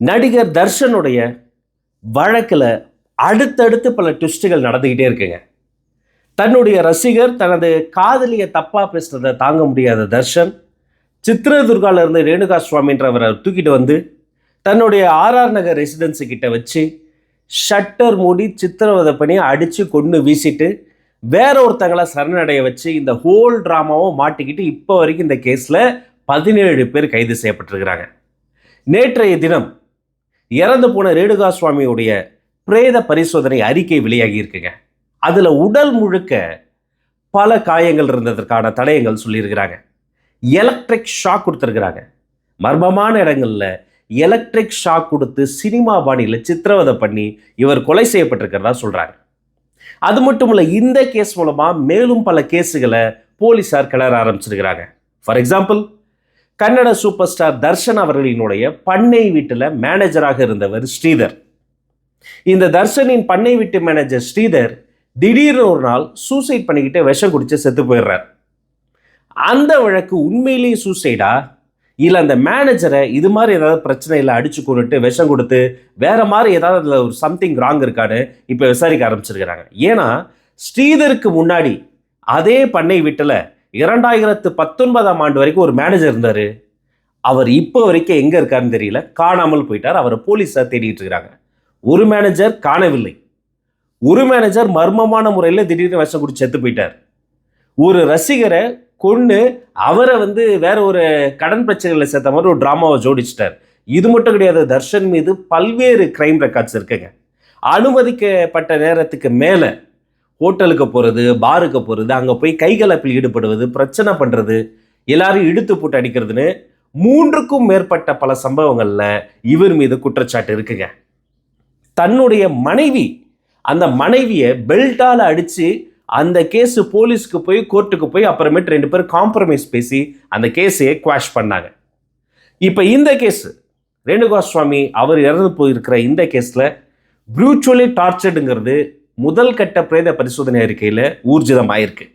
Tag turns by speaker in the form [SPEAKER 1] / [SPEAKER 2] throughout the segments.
[SPEAKER 1] நடிகர் தர்ஷனுடைய வழக்கில் அடுத்தடுத்து பல ட்விஸ்ட்டுகள் நடந்துக்கிட்டே இருக்குங்க. தன்னுடைய ரசிகர் தனது காதலியை தப்பாக பேசுறதை தாங்க முடியாத தர்ஷன் சித்ரதுர்கால இருந்து ரேணுகா சுவாமின்றவரை தூக்கிட்டு வந்து தன்னுடைய ஆர்ஆர் நகர் ரெசிடென்சி கிட்ட வச்சு ஷட்டர் மூடி சித்திரவதை பண்ணி அடித்து கொண்டு வீசிட்டு வேற ஒருத்தங்களை சரணடைய வச்சு இந்த ஹோல் ட்ராமாவும் மாட்டிக்கிட்டு இப்போ வரைக்கும் இந்த கேஸில் பதினேழு பேர் கைது செய்யப்பட்டிருக்கிறாங்க. நேற்றைய தினம் இறந்து போன ரேணுகா சுவாமியுடைய பிரேத பரிசோதனை அறிக்கை வெளியாகி இருக்குங்க. அதில் உடல் முழுக்க பல காயங்கள் இருந்ததற்கான தடயங்கள் சொல்லியிருக்கிறாங்க. எலக்ட்ரிக் ஷாக் கொடுத்துருக்குறாங்க. மர்மமான இடங்களில் எலக்ட்ரிக் ஷாக் கொடுத்து சினிமா பாணியில் சித்திரவதை பண்ணி இவர் கொலை செய்யப்பட்டிருக்கிறதா சொல்கிறாங்க அது மட்டும் இல்லை இந்த கேஸ் மூலமாக மேலும் பல கேஸுகளை போலீஸார் கிளற ஆரம்பிச்சிருக்கிறாங்க. For example Kannada super star Darshan அவர்களினுடைய பண்ணை வீட்டில் மேனேஜராக இருந்தவர் ஸ்ரீதர். இந்த தர்ஷனின் பண்ணை வீட்டு மேனேஜர் ஸ்ரீதர் திடீர்னு ஒரு நாள் சூசைட் பண்ணிக்கிட்டு விஷம் குடிச்சு செத்து போயிடுறார். அந்த வழக்கு உண்மையிலேயே சூசைடா இல்லை அந்த மேனேஜரை இது மாதிரி ஏதாவது பிரச்சனையில் அடிச்சு கொண்டுட்டு விஷம் கொடுத்து வேற மாதிரி ஏதாவது அதில் ஒரு சம்திங் ராங் இருக்கான்னு இப்போ விசாரிக்க ஆரம்பிச்சிருக்கிறாங்க. ஏன்னா ஸ்ரீதருக்கு முன்னாடி அதே பண்ணை வீட்டில் இரண்டாயிரத்து பத்தொன்பதாம் ஆண்டு வரைக்கும் ஒரு மேனேஜர் இருந்தார். அவர் இப்போ வரைக்கும் எங்கே இருக்காருன்னு தெரியல. காணாமல் போயிட்டார். அவரை போலீஸார் தேடிட்டு இருக்கிறாங்க. ஒரு மேனேஜர் காணவில்லை. ஒரு மேனேஜர் மர்மமான முறையில் திடீர்னு விஷம் குடிச்சு செத்து போயிட்டார். ஒரு ரசிகரை கொன்று அவரை வந்து வேற ஒரு கடன் பிரச்சனைகளை சேர்த்த மாதிரி ஒரு ட்ராமாவை ஜோடிச்சிட்டார். இது மட்டும் கிடையாது தர்ஷன் மீது பல்வேறு கிரைம் ரெக்கார்ட்ஸ் இருக்குங்க. அனுமதிக்கப்பட்ட நேரத்துக்கு மேலே ஹோட்டலுக்கு போகிறது பாருக்கு போகிறது அங்கே போய் கைகலப்பில் ஈடுபடுவது பிரச்சனை பண்ணுறது எல்லாரும் இழுத்து போட்டு அடிக்கிறதுன்னு மூன்றுக்கும் மேற்பட்ட பல சம்பவங்களில் இவர் மீது குற்றச்சாட்டு இருக்குங்க. தன்னுடைய மனைவி அந்த மனைவியை பெல்ட்டால் அடித்து அந்த கேஸு போலீஸ்க்கு போய் கோர்ட்டுக்கு போய் அப்புறமேட்டு ரெண்டு பேரும் காம்ப்ரமைஸ் பேசி அந்த கேஸையே குவாஷ் பண்ணாங்க. இப்போ இந்த கேஸு ரேணுகா சுவாமி அவர் இறந்து போயிருக்கிற இந்த கேஸில் ப்ரூச்சுவலி டார்ச்சர்டுங்கிறது முதல் கட்ட பிரேத பரிசோதனை அறிக்கையில் ஊர்ஜிதம் ஆயிருக்கு.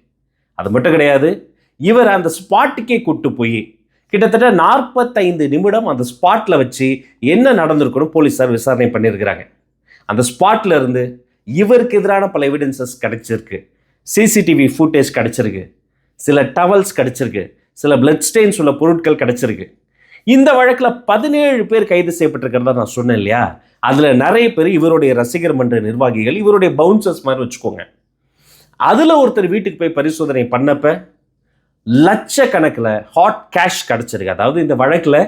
[SPEAKER 1] அது மட்டும் கிடையாது இவர் அந்த ஸ்பாட்டுக்கே கூட்டு போய் கிட்டத்தட்ட நாற்பத்தைந்து நிமிடம் அந்த ஸ்பாட்டில் வச்சு என்ன நடந்திருக்கணும் போலீஸார் விசாரணை பண்ணியிருக்கிறாங்க. அந்த ஸ்பாட்டில் இருந்து இவருக்கு எதிரான பல எவிடன்சஸ் கிடச்சிருக்கு. சிசிடிவி ஃபுட்டேஜ் கிடச்சிருக்கு. சில டவல்ஸ் கிடச்சிருக்கு. சில பிளட் ஸ்டெயின்ஸ் உள்ள பொருட்கள் கிடச்சிருக்கு. இந்த வழக்கில் பதினேழு பேர் கைது செய்யப்பட்டிருக்கிறதா நான் சொன்னேன் இல்லையா? அதில் நிறைய பேர் இவருடைய ரசிகர் மன்ற நிர்வாகிகள் இவருடைய பவுன்சர்ஸ் மாதிரி வச்சுக்கோங்க. அதில் ஒருத்தர் வீட்டுக்கு போய் பரிசோதனை பண்ணப்ப லட்சக்கணக்கில் ஹாட் கேஷ் கிடச்சிருக்கு. அதாவது இந்த வழக்கில்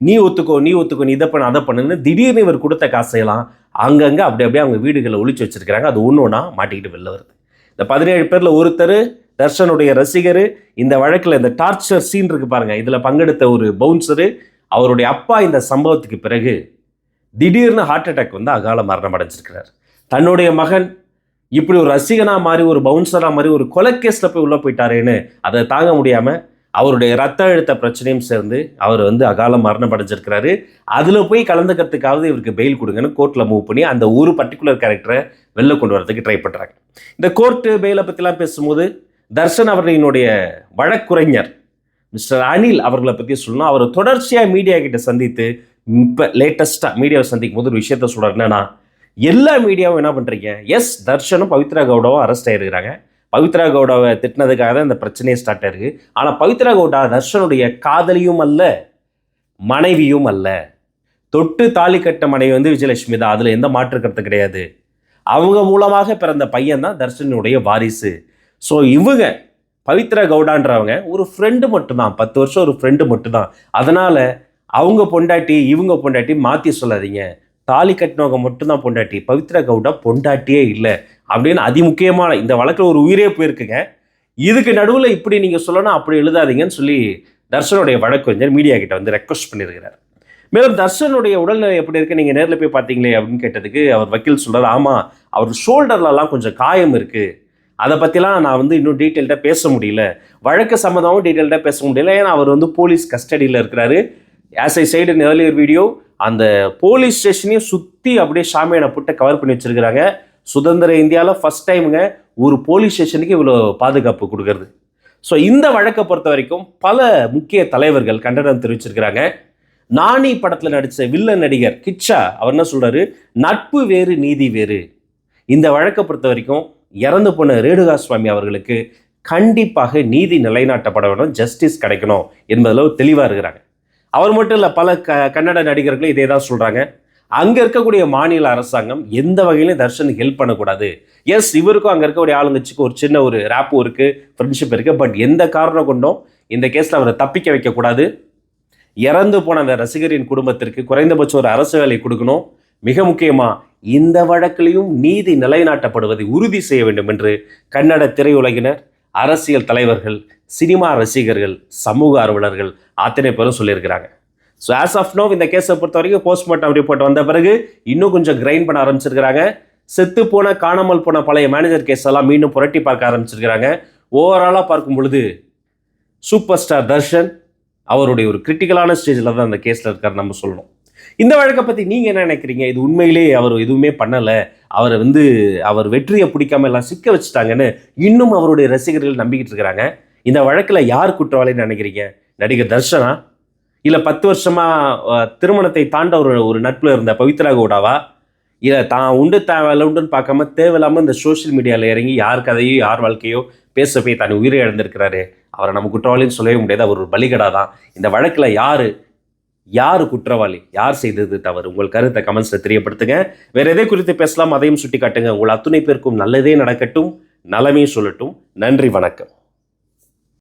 [SPEAKER 1] நீ ஒத்துக்கோ நீ ஒத்துக்கோ நீ இதை பண்ண அதை பண்ணுன்னு திடீர்னு இவர் கொடுத்த காசையெல்லாம் அங்கங்கே அப்படி அப்படியே அவங்க வீடுகளை ஒழிச்சு வச்சுருக்கிறாங்க. அது ஒன்று ஒன்றா மாட்டிக்கிட்டு வெளில வருது. இந்த பதினேழு பேரில் ஒருத்தர் தர்ஷனுடைய ரசிகர் இந்த வழக்கில் இந்த டார்ச்சர் சீன் இருக்கு பாருங்கள் இதில் பங்கெடுத்த ஒரு பவுன்சரு அவருடைய அப்பா இந்த சம்பவத்துக்கு பிறகு திடீர்னு ஹார்ட் அட்டாக் வந்து அகால மரணம் அடைஞ்சிருக்கிறார். தன்னுடைய மகன் இப்படி ஒரு ரசிகனா மாதிரி ஒரு பவுன்சரா மாதிரி ஒரு கொலைக்கேஸில் போய் உள்ளே போயிட்டாரேன்னு அதை தாங்க முடியாமல் அவருடைய ரத்த அழுத்த பிரச்சனையும் சேர்ந்து அவர் வந்து அகால மரணம் அடைஞ்சிருக்கிறாரு. அதில் போய் கலந்துக்கிறதுக்காவது இவருக்கு பெயில் கொடுங்கன்னு கோர்ட்டில் மூவ் பண்ணி அந்த ஒரு பர்டிகுலர் கேரக்டரை வெளில கொண்டு வரதுக்கு ட்ரை பண்ணுறாங்க இந்த கோர்ட்டு பெயிலை பற்றிலாம் பேசும்போது தர்ஷன் அவர்களினுடைய வழக்குரைஞர் மிஸ்டர் அனில் அவர்களை பற்றி சொல்லணும். அவர் தொடர்ச்சியாக மீடியா கிட்ட சந்தித்து இப்போ லேட்டஸ்ட்டாக மீடியாவை சந்திக்கும் போது ஒரு விஷயத்த சொல்கிறார் என்னன்னா எல்லா மீடியாவும் என்ன பண்ணுறீங்க எஸ் தர்ஷனும் பவித்ரா கவுடாவும் அரெஸ்ட் ஆகிருக்கிறாங்க பவித்ரா கவுடாவை திட்டினதுக்காக தான் இந்த பிரச்சனையே ஸ்டார்ட் ஆயிருக்கு. ஆனால் பவித்ரா கவுடா தர்ஷனுடைய காதலியும் அல்ல மனைவியும் அல்ல. தொட்டு தாலி கட்ட மனைவி வந்து விஜயலட்சுமி தான். அதில் எந்த மாற்று கருத்து கிடையாது. அவங்க மூலமாக பிறந்த பையன் தான் தர்ஷனுடைய வாரிசு. ஸோ இவங்க பவித்ரா கவுடான்றவங்க ஒரு ஃப்ரெண்டு மட்டும்தான். பத்து வருஷம் ஒரு ஃப்ரெண்டு மட்டும்தான். அதனால் அவங்க பொண்டாட்டி இவங்க பொண்டாட்டி மாற்றி சொல்லாதீங்க. தாலி கட்டினவங்க மட்டும்தான் பொண்டாட்டி. பவித்ரா கவுடா பொண்டாட்டியே இல்லை. அப்படின்னு அதிமுக்கியமான இந்த வழக்கில் ஒரு உயிரே போயிருக்குங்க. இதுக்கு நடுவில் இப்படி நீங்கள் சொல்லணும் அப்படி எழுதாதீங்கன்னு சொல்லி தர்ஷனுடைய வழக்கறிஞர் மீடியா கிட்ட வந்து ரெக்வஸ்ட் பண்ணியிருக்கிறார். மேலும் தர்ஷனுடைய உடல்நிலை எப்படி இருக்கு? நீங்கள் நேரில் போய் பார்த்தீங்களே அப்படின்னு கேட்டதுக்கு அவர் வக்கீல் சொல்கிறார் ஆமாம் அவர் ஷோல்டர்லலாம் கொஞ்சம் காயம் இருக்குது அதை பற்றிலாம் நான் வந்து இன்னும் டீட்டெயில்டாக பேச முடியல. வழக்கு சம்மந்தமும் டீட்டெயில்டாக பேச முடியல. ஏன்னா அவர் வந்து போலீஸ் கஸ்டடியில் இருக்கிறாரு. As I said in earlier video அந்த போலீஸ் ஸ்டேஷனையும் சுற்றி அப்படியே ஷாமியானை புட்டை கவர் பண்ணி வச்சுருக்கிறாங்க. சுதந்திர இந்தியாவில் ஃபஸ்ட் டைமுங்க ஒரு போலீஸ் ஸ்டேஷனுக்கு இவ்வளோ பாதுகாப்பு கொடுக்கறது. ஸோ இந்த வழக்கை பொறுத்த வரைக்கும் பல முக்கிய தலைவர்கள் கண்டனம் தெரிவிச்சிருக்கிறாங்க. நானி படத்தில் நடித்த வில்லன் நடிகர் கிச்சா அவர் என்ன சொல்கிறாரு நட்பு வேறு நீதி வேறு. இந்த வழக்கை பொறுத்த வரைக்கும் இறந்து போன ரேணுகா சுவாமி அவர்களுக்கு கண்டிப்பாக நீதி நிலைநாட்டப்பட வேணும் ஜஸ்டிஸ் கிடைக்கணும் என்பதில் தெளிவாக இருக்கிறாங்க. அவர் மட்டும் இல்லை பல க கன்னட நடிகர்களும் இதே தான் சொல்கிறாங்க அங்கே இருக்கக்கூடிய மாநில அரசாங்கம் எந்த வகையிலும் தர்ஷனுக்கு ஹெல்ப் பண்ணக்கூடாது. எஸ் இவருக்கும் அங்கே இருக்கக்கூடிய ஆளுங்கட்சிக்கு ஒரு சின்ன ஒரு ரேப்பும் இருக்குது ஃப்ரெண்ட்ஷிப் இருக்குது பட் எந்த காரணம் கொண்டும் இந்த கேஸில் அவரை தப்பிக்க வைக்கக்கூடாது. இறந்து போன அந்த ரசிகரின் குடும்பத்திற்கு குறைந்தபட்சம் ஒரு அரசு வேலை கொடுக்கணும். மிக முக்கியமாக இந்த வழக்கிலையும் நீதி நிலைநாட்டப்படுவதை உறுதி செய்ய வேண்டும் என்று கன்னட திரையுலகினர் அரசியல் தலைவர்கள் சினிமா ரசிகர்கள் சமூக ஆர்வலர்கள் அத்தனை பேரும் சொல்லியிருக்கிறாங்க. ஸோ ஆஸ் ஆஃப் நோ இந்த கேஸை பொறுத்த வரைக்கும் போஸ்ட்மார்ட்டம் ரிப்போர்ட் வந்த பிறகு இன்னும் கொஞ்சம் கிரைண்ட் பண்ண ஆரம்பிச்சிருக்கிறாங்க. செத்து போன காணாமல் போன பழைய மேனேஜர் கேஸ் எல்லாம் மீண்டும் புரட்டி பார்க்க ஆரம்பிச்சிருக்கிறாங்க. ஓவராலாக பார்க்கும் பொழுது சூப்பர் ஸ்டார் தர்ஷன் அவருடைய ஒரு கிரிட்டிக்கலான ஸ்டேஜில் தான் அந்த கேஸில் இருக்கார் நம்ம சொல்லணும். இந்த வழக்கை பற்றி நீங்கள் என்ன நினைக்கிறீங்க? இது உண்மையிலே அவர் எதுவுமே பண்ணலை. அவரை வந்து அவர் வெற்றியை பிடிக்காம எல்லாம் சிக்க வச்சுட்டாங்கன்னு இன்னும் அவருடைய ரசிகர்கள் நம்பிக்கிட்டு இருக்கிறாங்க. இந்த வழக்கில் யார் குற்றவாளின்னு நினைக்கிறீங்க? நடிகர் தர்ஷனா? இல்லை பத்து வருஷமாக திருமணத்தை தாண்ட ஒரு ஒரு நட்பில் இருந்த பவித்ரா கவுடாவா? இல்லை தான் உண்டு தேவையில்ல உண்டுன்னு பார்க்காம தேவையில்லாமல் இந்த சோஷியல் மீடியாவில் இறங்கி யார் கதையோ யார் வாழ்க்கையோ பேச போய் தான் உயிரை இழந்திருக்கிறாரு. அவரை நம்ம குற்றவாளின்னு சொல்லவே முடியாது. அவர் ஒரு பலிகடா தான். இந்த வழக்கில் யார்? யார் குற்றவாளி? யார் செய்தது தவறு? உங்கள் கருத்தை கமெண்ட்ஸில் தெரியப்படுத்துங்க. வேறு எதை குறித்து பேசலாம் அதையும் சுட்டி காட்டுங்க உங்கள் அத்துணை பேருக்கும் நல்லதே நடக்கட்டும் நலமே சொல்லட்டும். நன்றி வணக்கம்.